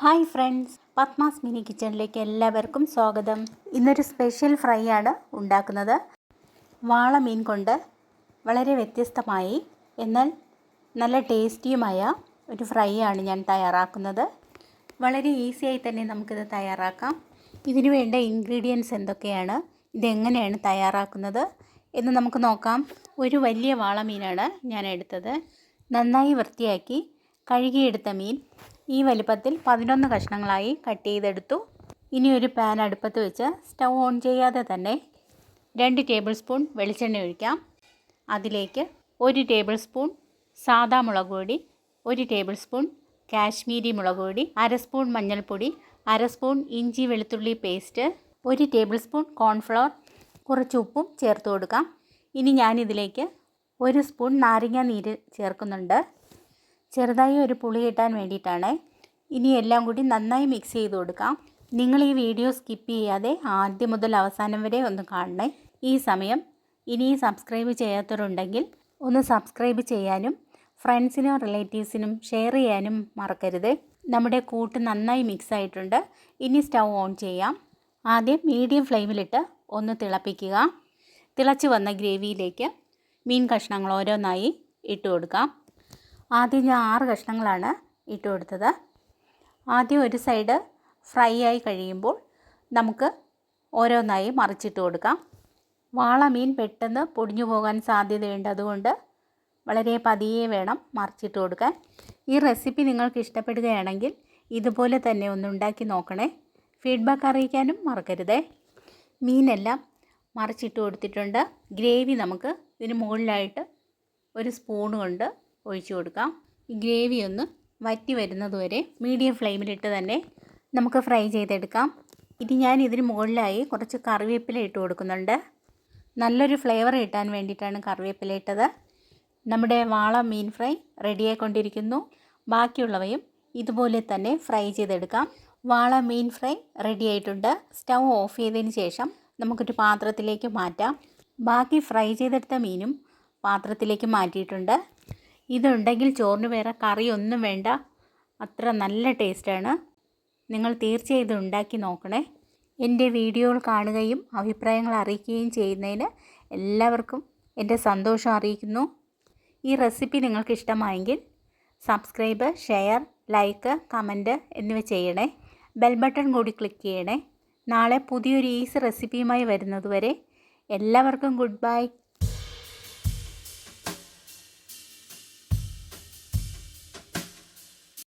Hi friends Padmas mini കിച്ചണിലേക്ക് എല്ലാവർക്കും സ്വാഗതം. ഇന്നൊരു സ്പെഷ്യൽ ഫ്രൈ ആണ് ഉണ്ടാക്കുന്നത്. വാള മീൻ കൊണ്ട് വളരെ വ്യത്യസ്തമായി എന്നാൽ നല്ല ടേസ്റ്റിയുമായ ഒരു ഫ്രൈ ആണ് ഞാൻ തയ്യാറാക്കുന്നത്. വളരെ ഈസിയായി തന്നെ നമുക്കിത് തയ്യാറാക്കാം. ഇതിനു വേണ്ട ഇൻഗ്രീഡിയൻസ് എന്തൊക്കെയാണ് ഇതെങ്ങനെയാണ് തയ്യാറാക്കുന്നത് എന്ന് നമുക്ക് നോക്കാം. ഒരു വലിയ വാള മീനാണ് ഞാൻ എടുത്തത്. നന്നായി വൃത്തിയാക്കി കഴുകിയെടുത്ത മീൻ ഈ വലിപ്പത്തിൽ പതിനൊന്ന് കഷ്ണങ്ങളായി കട്ട് ചെയ്തെടുത്തു. ഇനി ഒരു പാൻ അടുപ്പത്ത് വെച്ച് സ്റ്റൗ ഓൺ ചെയ്യാതെ തന്നെ രണ്ട് ടേബിൾ സ്പൂൺ വെളിച്ചെണ്ണ ഒഴിക്കാം. അതിലേക്ക് ഒരു ടേബിൾ സ്പൂൺ സാദാ മുളക് പൊടി ഒരു ടേബിൾ സ്പൂൺ കാശ്മീരി മുളക് പൊടി അര സ്പൂൺ മഞ്ഞൾപ്പൊടി അര സ്പൂൺ ഇഞ്ചി വെളുത്തുള്ളി പേസ്റ്റ് ഒരു ടേബിൾ സ്പൂൺ കോൺഫ്ലവർ കുറച്ച് ഉപ്പും ചേർത്ത് കൊടുക്കാം. ഇനി ഞാനിതിലേക്ക് ഒരു സ്പൂൺ നാരങ്ങ നീര് ചേർക്കുന്നുണ്ട്. ചെറുതായി ഒരു പുളി കിട്ടാൻ വേണ്ടിയിട്ടാണ്. ഇനി എല്ലാം കൂടി നന്നായി മിക്സ് ചെയ്ത് കൊടുക്കാം. നിങ്ങൾ ഈ വീഡിയോ സ്കിപ്പ് ചെയ്യാതെ ആദ്യം മുതൽ അവസാനം വരെ ഒന്ന് കാണണേ. ഈ സമയം ഇനി സബ്സ്ക്രൈബ് ചെയ്യാത്തവരുണ്ടെങ്കിൽ ഒന്ന് സബ്സ്ക്രൈബ് ചെയ്യാനും ഫ്രണ്ട്സിനും റിലേറ്റീവ്സിനും ഷെയർ ചെയ്യാനും മറക്കരുത്. നമ്മുടെ കൂട്ട് നന്നായി മിക്സ് ആയിട്ടുണ്ട്. ഇനി സ്റ്റൗ ഓൺ ചെയ്യാം. ആദ്യം മീഡിയം ഫ്ലെയിമിലിട്ട് ഒന്ന് തിളപ്പിക്കുക. തിളച്ച് വന്ന ഗ്രേവിയിലേക്ക് മീൻ കഷ്ണങ്ങൾ ഓരോന്നായി ഇട്ട് കൊടുക്കാം. ആദ്യം ഞാൻ ആറ് കഷ്ണങ്ങളാണ് ഇട്ട് കൊടുത്തത്. ആദ്യം ഒരു സൈഡ് ഫ്രൈ ആയി കഴിയുമ്പോൾ നമുക്ക് ഓരോന്നായി മറിച്ചിട്ട് കൊടുക്കാം. വാള മീൻ പെട്ടെന്ന് പൊടിഞ്ഞു പോകാൻ സാധ്യതയുണ്ട്. അതുകൊണ്ട് വളരെ പതിയെ വേണം മറിച്ചിട്ട് കൊടുക്കാൻ. ഈ റെസിപ്പി നിങ്ങൾക്ക് ഇഷ്ടപ്പെടുകയാണെങ്കിൽ ഇതുപോലെ തന്നെ ഒന്ന് ഉണ്ടാക്കി നോക്കണേ. ഫീഡ്ബാക്ക് അറിയിക്കാനും മറക്കരുതേ. മീനെല്ലാം മറിച്ചിട്ട് കൊടുത്തിട്ടുണ്ട്. ഗ്രേവി നമുക്ക് ഇതിന് മുകളിലായിട്ട് ഒരു സ്പൂൺ കൊണ്ട് ഒഴിച്ചു കൊടുക്കാം. ഈ ഗ്രേവി ഒന്ന് വറ്റി വരുന്നതുവരെ മീഡിയം ഫ്ലെയിമിലിട്ട് തന്നെ നമുക്ക് ഫ്രൈ ചെയ്തെടുക്കാം. ഇത് ഞാൻ ഇതിന് മുകളിലായി കുറച്ച് കറിവേപ്പില ഇട്ട് കൊടുക്കുന്നുണ്ട്. നല്ലൊരു ഫ്ലേവർ കിട്ടാൻ വേണ്ടിയിട്ടാണ് കറിവേപ്പില ഇട്ടത്. നമ്മുടെ വാള മീൻ ഫ്രൈ റെഡിയായിക്കൊണ്ടിരിക്കുന്നു ബാക്കിയുള്ളവയും ഇതുപോലെ തന്നെ ഫ്രൈ ചെയ്തെടുക്കാം. വാള മീൻ ഫ്രൈ റെഡി ആയിട്ടുണ്ട്. സ്റ്റൗ ഓഫ് ചെയ്തതിന് ശേഷം നമുക്കൊരു പാത്രത്തിലേക്ക് മാറ്റാം. ബാക്കി ഫ്രൈ ചെയ്തെടുത്ത മീനും പാത്രത്തിലേക്ക് മാറ്റിയിട്ടുണ്ട്. ഇതുണ്ടെങ്കിൽ ചോറിന് വേറെ കറിയൊന്നും വേണ്ട. അത്ര നല്ല ടേസ്റ്റാണ്. നിങ്ങൾ തീർച്ചയായും ഇത് ഉണ്ടാക്കി നോക്കണേ. എന്റെ വീഡിയോകൾ കാണുകയും അഭിപ്രായങ്ങൾ അറിയിക്കുകയും ചെയ്യുന്നതിന് എല്ലാവർക്കും എന്റെ സന്തോഷം അറിയിക്കുന്നു. ഈ റെസിപ്പി നിങ്ങൾക്ക് ഇഷ്ടമായെങ്കിൽ സബ്സ്ക്രൈബ് ഷെയർ ലൈക്ക് കമന്റ് എന്നിവ ചെയ്യണേ. ബെൽ ബട്ടൺ കൂടി ക്ലിക്ക് ചെയ്യണേ. നാളെ പുതിയൊരു ഈസി റെസിപ്പിയുമായി വരുന്നതുവരെ എല്ലാവർക്കും ഗുഡ് ബൈ.